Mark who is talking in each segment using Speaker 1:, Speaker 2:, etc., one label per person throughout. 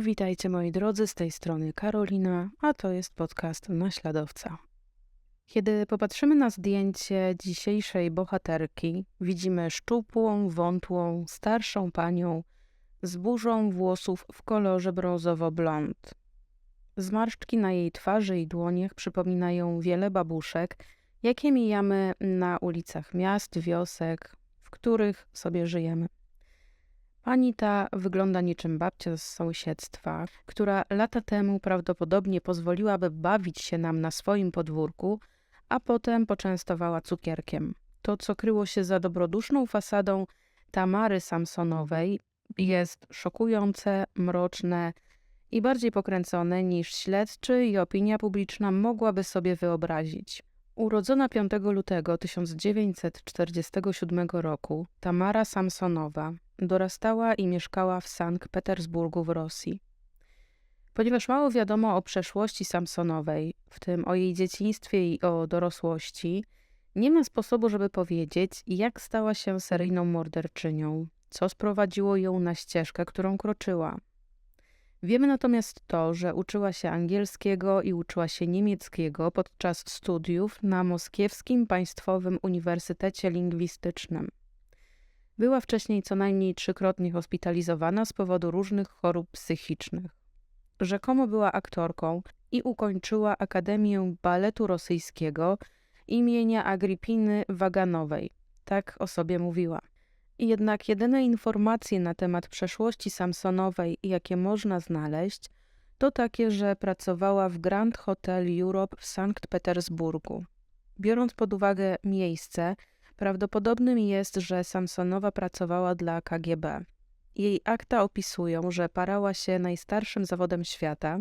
Speaker 1: Witajcie moi drodzy, z tej strony Karolina, a to jest podcast Naśladowca. Kiedy popatrzymy na zdjęcie dzisiejszej bohaterki, widzimy szczupłą, wątłą, starszą panią z burzą włosów w kolorze brązowo-blond. Zmarszczki na jej twarzy i dłoniach przypominają wiele babuszek, jakie mijamy na ulicach miast, wiosek, w których sobie żyjemy. Pani ta wygląda niczym babcia z sąsiedztwa, która lata temu prawdopodobnie pozwoliłaby bawić się nam na swoim podwórku, a potem poczęstowała cukierkiem. To, co kryło się za dobroduszną fasadą Tamary Samsonowej, jest szokujące, mroczne i bardziej pokręcone niż śledczy i opinia publiczna mogłaby sobie wyobrazić. Urodzona 5 lutego 1947 roku, Tamara Samsonowa dorastała i mieszkała w Sankt Petersburgu w Rosji. Ponieważ mało wiadomo o przeszłości Samsonowej, w tym o jej dzieciństwie i o dorosłości, nie ma sposobu, żeby powiedzieć, jak stała się seryjną morderczynią, co sprowadziło ją na ścieżkę, którą kroczyła. Wiemy natomiast to, że uczyła się angielskiego i uczyła się niemieckiego podczas studiów na Moskiewskim Państwowym Uniwersytecie Lingwistycznym. Była wcześniej co najmniej trzykrotnie hospitalizowana z powodu różnych chorób psychicznych. Rzekomo była aktorką i ukończyła Akademię Baletu Rosyjskiego imienia Agripiny Waganowej. Tak o sobie mówiła. Jednak jedyne informacje na temat przeszłości Samsonowej, jakie można znaleźć, to takie, że pracowała w Grand Hotel Europe w Sankt Petersburgu. Biorąc pod uwagę miejsce, prawdopodobnym jest, że Samsonowa pracowała dla KGB. Jej akta opisują, że parała się najstarszym zawodem świata.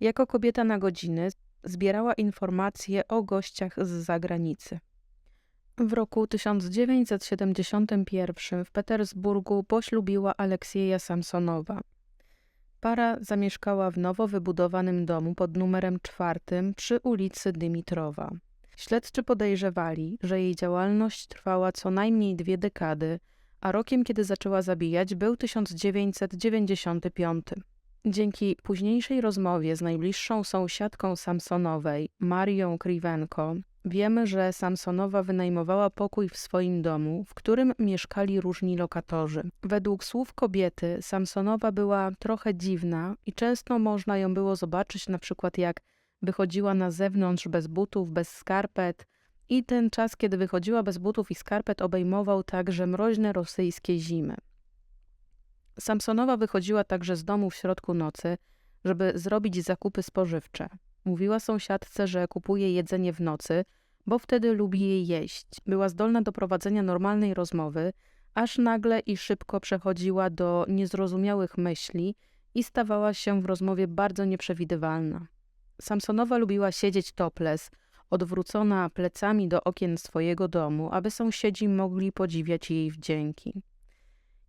Speaker 1: Jako kobieta na godziny zbierała informacje o gościach z zagranicy. W roku 1971 w Petersburgu poślubiła Aleksieja Samsonowa. Para zamieszkała w nowo wybudowanym domu pod numerem czwartym przy ulicy Dymitrowa. Śledczy podejrzewali, że jej działalność trwała co najmniej dwie dekady, a rokiem, kiedy zaczęła zabijać, był 1995. Dzięki późniejszej rozmowie z najbliższą sąsiadką Samsonowej, Marią Kriwenko, Wiemy, że Samsonowa wynajmowała pokój w swoim domu, w którym mieszkali różni lokatorzy. Według słów kobiety, Samsonowa była trochę dziwna i często można ją było zobaczyć na przykład jak wychodziła na zewnątrz bez butów, bez skarpet i ten czas, kiedy wychodziła bez butów i skarpet obejmował także mroźne rosyjskie zimy. Samsonowa wychodziła także z domu w środku nocy, żeby zrobić zakupy spożywcze. Mówiła sąsiadce, że kupuje jedzenie w nocy, bo wtedy lubi je jeść. Była zdolna do prowadzenia normalnej rozmowy, aż nagle i szybko przechodziła do niezrozumiałych myśli i stawała się w rozmowie bardzo nieprzewidywalna. Samsonowa lubiła siedzieć topless, odwrócona plecami do okien swojego domu, aby sąsiedzi mogli podziwiać jej wdzięki.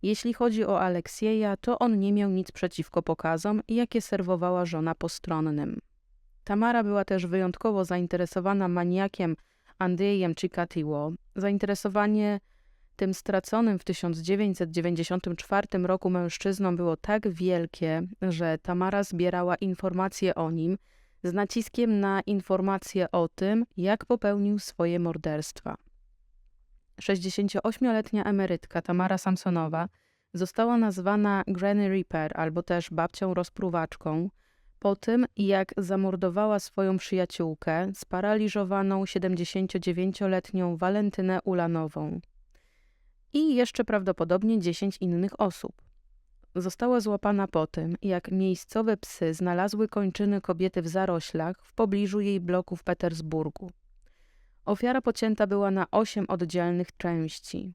Speaker 1: Jeśli chodzi o Aleksieja, to on nie miał nic przeciwko pokazom, jakie serwowała żona postronnym. Tamara była też wyjątkowo zainteresowana maniakiem Andrzejem Chikatiło. Zainteresowanie tym straconym w 1994 roku mężczyzną było tak wielkie, że Tamara zbierała informacje o nim z naciskiem na informacje o tym, jak popełnił swoje morderstwa. 68-letnia emerytka Tamara Samsonowa została nazwana Granny Reaper albo też babcią rozpruwaczką, po tym, jak zamordowała swoją przyjaciółkę, sparaliżowaną 79-letnią Walentynę Ulanową i jeszcze prawdopodobnie 10 innych osób. Została złapana po tym, jak miejscowe psy znalazły kończyny kobiety w zaroślach w pobliżu jej bloku w Petersburgu. Ofiara pocięta była na osiem oddzielnych części.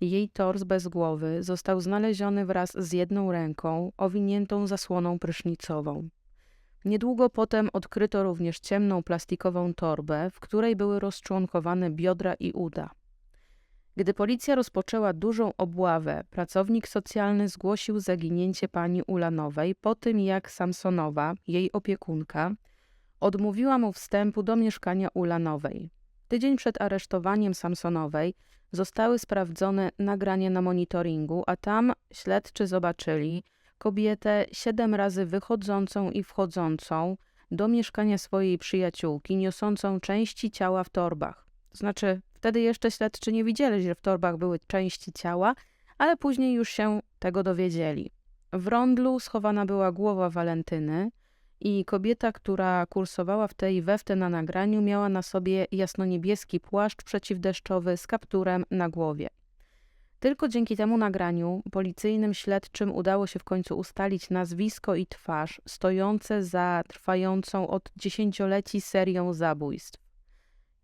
Speaker 1: Jej tors bez głowy został znaleziony wraz z jedną ręką owiniętą zasłoną prysznicową. Niedługo potem odkryto również ciemną plastikową torbę, w której były rozczłonkowane biodra i uda. Gdy policja rozpoczęła dużą obławę, pracownik socjalny zgłosił zaginięcie pani Ulanowej po tym, jak Samsonowa, jej opiekunka, odmówiła mu wstępu do mieszkania Ulanowej. Tydzień przed aresztowaniem Samsonowej zostały sprawdzone nagrania na monitoringu, a tam śledczy zobaczyli, kobietę siedem razy wychodzącą i wchodzącą do mieszkania swojej przyjaciółki, niosącą części ciała w torbach. To znaczy, wtedy jeszcze śledczy nie widzieli, że w torbach były części ciała, ale później już się tego dowiedzieli. W rondlu schowana była głowa Walentyny i kobieta, która kursowała w tej we w te na nagraniu, miała na sobie jasnoniebieski płaszcz przeciwdeszczowy z kapturem na głowie. Tylko dzięki temu nagraniu policyjnym śledczym udało się w końcu ustalić nazwisko i twarz stojące za trwającą od dziesięcioleci serią zabójstw.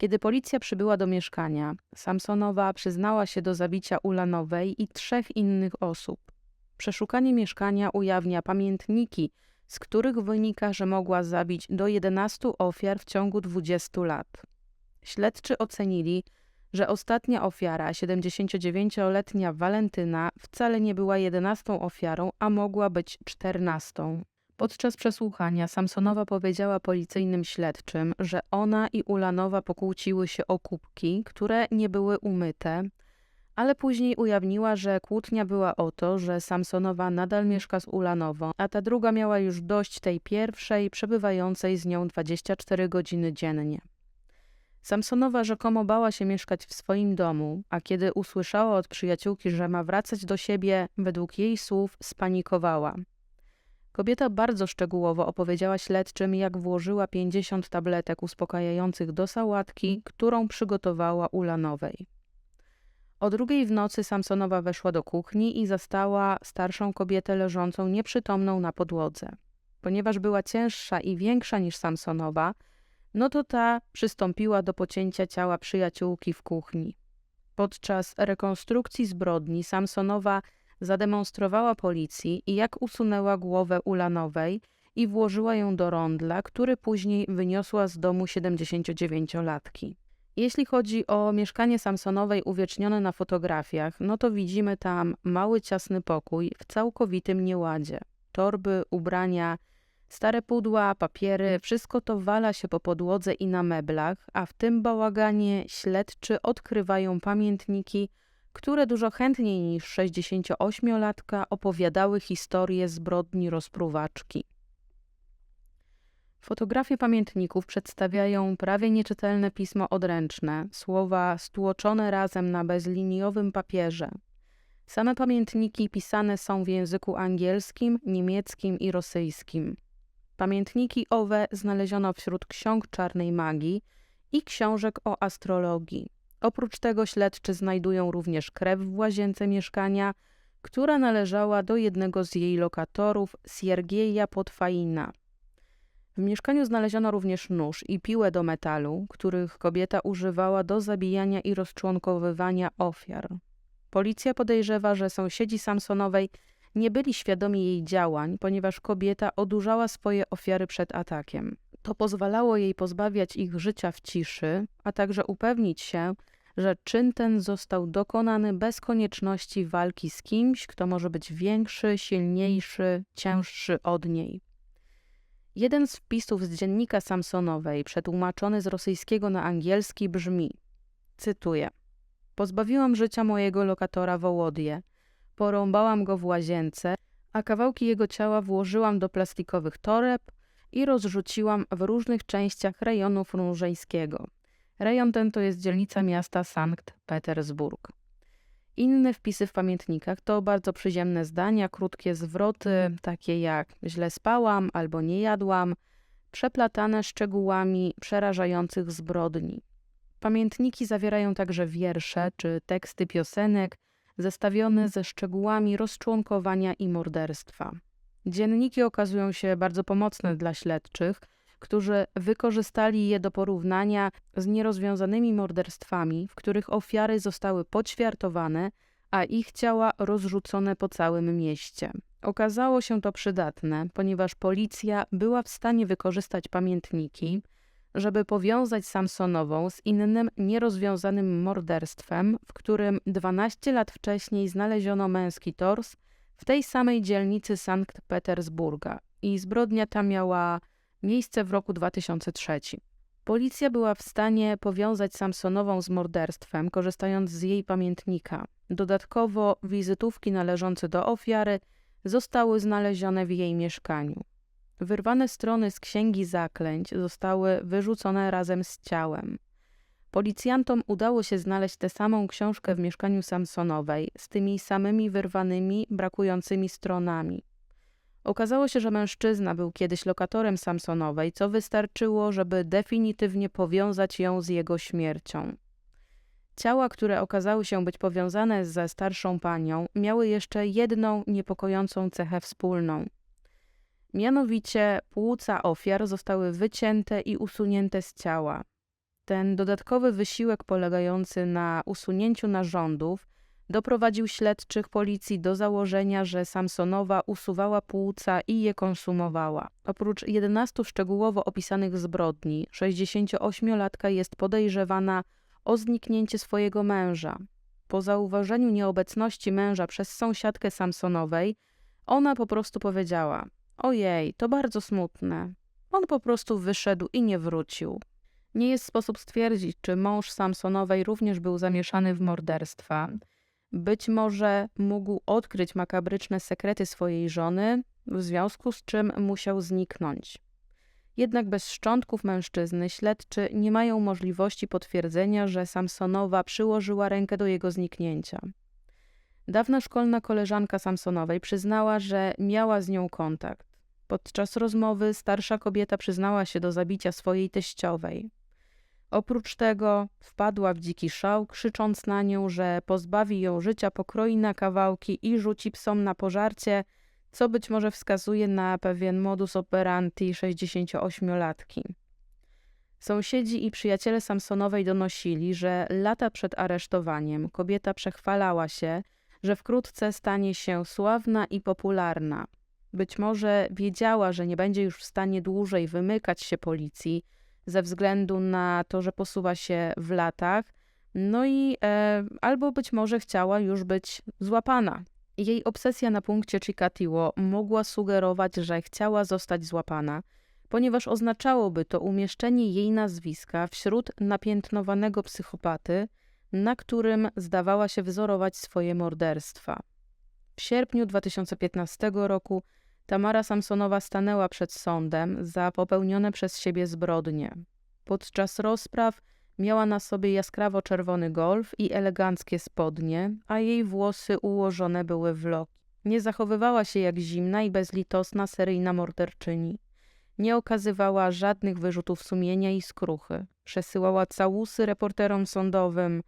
Speaker 1: Kiedy policja przybyła do mieszkania, Samsonowa przyznała się do zabicia Ulanowej i trzech innych osób. Przeszukanie mieszkania ujawnia pamiętniki, z których wynika, że mogła zabić do 11 ofiar w ciągu 20 lat. Śledczy ocenili, że ostatnia ofiara, 79-letnia Walentyna, wcale nie była 11 ofiarą, a mogła być 14. Podczas przesłuchania Samsonowa powiedziała policyjnym śledczym, że ona i Ulanowa pokłóciły się o kubki, które nie były umyte, ale później ujawniła, że kłótnia była o to, że Samsonowa nadal mieszka z Ulanową, a ta druga miała już dość tej pierwszej, przebywającej z nią 24 godziny dziennie. Samsonowa rzekomo bała się mieszkać w swoim domu, a kiedy usłyszała od przyjaciółki, że ma wracać do siebie, według jej słów spanikowała. Kobieta bardzo szczegółowo opowiedziała śledczym, jak włożyła 50 tabletek uspokajających do sałatki, którą przygotowała Ulanowej. O drugiej w nocy Samsonowa weszła do kuchni i zastała starszą kobietę leżącą nieprzytomną na podłodze. Ponieważ była cięższa i większa niż Samsonowa, no to ta przystąpiła do pocięcia ciała przyjaciółki w kuchni. Podczas rekonstrukcji zbrodni Samsonowa zademonstrowała policji, jak usunęła głowę Ulanowej i włożyła ją do rondla, który później wyniosła z domu 79-latki. Jeśli chodzi o mieszkanie Samsonowej uwiecznione na fotografiach, no to widzimy tam mały, ciasny pokój w całkowitym nieładzie. Torby, ubrania, stare pudła, papiery, wszystko to wala się po podłodze i na meblach, a w tym bałaganie śledczy odkrywają pamiętniki, które dużo chętniej niż 68-latka opowiadały historię zbrodni rozpruwaczki. Fotografie pamiętników przedstawiają prawie nieczytelne pismo odręczne, słowa stłoczone razem na bezliniowym papierze. Same pamiętniki pisane są w języku angielskim, niemieckim i rosyjskim. Pamiętniki owe znaleziono wśród ksiąg czarnej magii i książek o astrologii. Oprócz tego śledczy znajdują również krew w łazience mieszkania, która należała do jednego z jej lokatorów, Siergieja Potwaina. W mieszkaniu znaleziono również nóż i piłę do metalu, których kobieta używała do zabijania i rozczłonkowywania ofiar. Policja podejrzewa, że sąsiedzi Samsonowej nie byli świadomi jej działań, ponieważ kobieta odurzała swoje ofiary przed atakiem. To pozwalało jej pozbawiać ich życia w ciszy, a także upewnić się, że czyn ten został dokonany bez konieczności walki z kimś, kto może być większy, silniejszy, cięższy od niej. Jeden z wpisów z dziennika Samsonowej, przetłumaczony z rosyjskiego na angielski, brzmi: Cytuję: Pozbawiłam życia mojego lokatora Wołodie, porąbałam go w łazience, a kawałki jego ciała włożyłam do plastikowych toreb i rozrzuciłam w różnych częściach rejonu frunżeńskiego. Rejon ten to jest dzielnica miasta Sankt Petersburg. Inne wpisy w pamiętnikach to bardzo przyziemne zdania, krótkie zwroty, takie jak źle spałam albo nie jadłam, przeplatane szczegółami przerażających zbrodni. Pamiętniki zawierają także wiersze czy teksty piosenek zestawione ze szczegółami rozczłonkowania i morderstwa. Dzienniki okazują się bardzo pomocne dla śledczych, którzy wykorzystali je do porównania z nierozwiązanymi morderstwami, w których ofiary zostały poćwiartowane, a ich ciała rozrzucone po całym mieście. Okazało się to przydatne, ponieważ policja była w stanie wykorzystać pamiętniki, żeby powiązać Samsonową z innym nierozwiązanym morderstwem, w którym 12 lat wcześniej znaleziono męski tors w tej samej dzielnicy Sankt Petersburga. I zbrodnia ta miała miejsce w roku 2003. Policja była w stanie powiązać Samsonową z morderstwem, korzystając z jej pamiętnika. Dodatkowo wizytówki należące do ofiary zostały znalezione w jej mieszkaniu. Wyrwane strony z księgi zaklęć zostały wyrzucone razem z ciałem. Policjantom udało się znaleźć tę samą książkę w mieszkaniu Samsonowej z tymi samymi wyrwanymi, brakującymi stronami. Okazało się, że mężczyzna był kiedyś lokatorem Samsonowej, co wystarczyło, żeby definitywnie powiązać ją z jego śmiercią. Ciała, które okazały się być powiązane ze starszą panią, miały jeszcze jedną niepokojącą cechę wspólną. Mianowicie płuca ofiar zostały wycięte i usunięte z ciała. Ten dodatkowy wysiłek polegający na usunięciu narządów doprowadził śledczych policji do założenia, że Samsonowa usuwała płuca i je konsumowała. Oprócz 11 szczegółowo opisanych zbrodni, 68-latka jest podejrzewana o zniknięcie swojego męża. Po zauważeniu nieobecności męża przez sąsiadkę Samsonowej, ona po prostu powiedziała: Ojej, to bardzo smutne. On po prostu wyszedł i nie wrócił. Nie jest sposób stwierdzić, czy mąż Samsonowej również był zamieszany w morderstwa. Być może mógł odkryć makabryczne sekrety swojej żony, w związku z czym musiał zniknąć. Jednak bez szczątków mężczyzny śledczy nie mają możliwości potwierdzenia, że Samsonowa przyłożyła rękę do jego zniknięcia. Dawna szkolna koleżanka Samsonowej przyznała, że miała z nią kontakt. Podczas rozmowy starsza kobieta przyznała się do zabicia swojej teściowej. Oprócz tego wpadła w dziki szał, krzycząc na nią, że pozbawi ją życia, pokroi na kawałki i rzuci psom na pożarcie, co być może wskazuje na pewien modus operandi 68-latki. Sąsiedzi i przyjaciele Samsonowej donosili, że lata przed aresztowaniem kobieta przechwalała się, że wkrótce stanie się sławna i popularna. Być może wiedziała, że nie będzie już w stanie dłużej wymykać się policji, ze względu na to, że posuwa się w latach, no i e, albo być może chciała już być złapana. Jej obsesja na punkcie Chikatilo mogła sugerować, że chciała zostać złapana, ponieważ oznaczałoby to umieszczenie jej nazwiska wśród napiętnowanego psychopaty, na którym zdawała się wzorować swoje morderstwa. W sierpniu 2015 roku Tamara Samsonowa stanęła przed sądem za popełnione przez siebie zbrodnie. Podczas rozpraw miała na sobie jaskrawo czerwony golf i eleganckie spodnie, a jej włosy ułożone były w loki. Nie zachowywała się jak zimna i bezlitosna seryjna morderczyni. Nie okazywała żadnych wyrzutów sumienia i skruchy. Przesyłała całusy reporterom sądowym,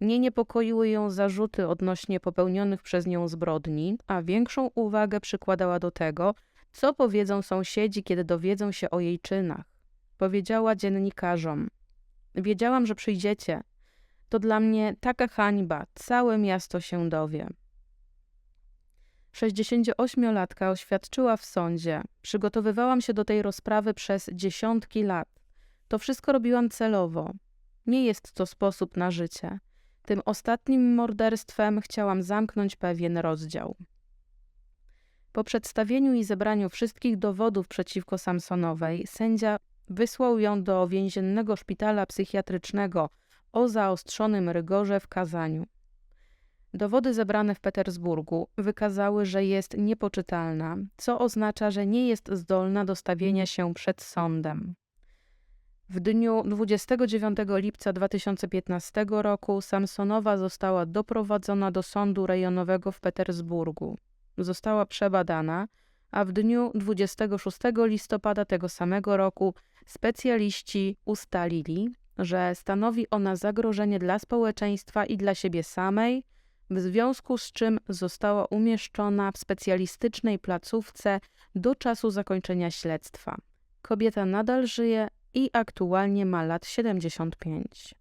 Speaker 1: nie niepokoiły ją zarzuty odnośnie popełnionych przez nią zbrodni, a większą uwagę przykładała do tego, co powiedzą sąsiedzi, kiedy dowiedzą się o jej czynach. Powiedziała dziennikarzom: Wiedziałam, że przyjdziecie. To dla mnie taka hańba, całe miasto się dowie. 68-latka oświadczyła w sądzie: Przygotowywałam się do tej rozprawy przez dziesiątki lat. To wszystko robiłam celowo. Nie jest to sposób na życie. Tym ostatnim morderstwem chciałam zamknąć pewien rozdział. Po przedstawieniu i zebraniu wszystkich dowodów przeciwko Samsonowej, sędzia wysłał ją do więziennego szpitala psychiatrycznego o zaostrzonym rygorze w kazaniu. Dowody zebrane w Petersburgu wykazały, że jest niepoczytalna, co oznacza, że nie jest zdolna do stawienia się przed sądem. W dniu 29 lipca 2015 roku Samsonowa została doprowadzona do sądu rejonowego w Petersburgu. Została przebadana, a w dniu 26 listopada tego samego roku specjaliści ustalili, że stanowi ona zagrożenie dla społeczeństwa i dla siebie samej, w związku z czym została umieszczona w specjalistycznej placówce do czasu zakończenia śledztwa. Kobieta nadal żyje, i aktualnie ma lat 75.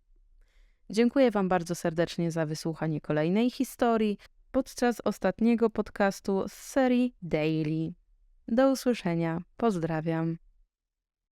Speaker 1: Dziękuję Wam bardzo serdecznie za wysłuchanie kolejnej historii podczas ostatniego podcastu z serii Daily. Do usłyszenia. Pozdrawiam.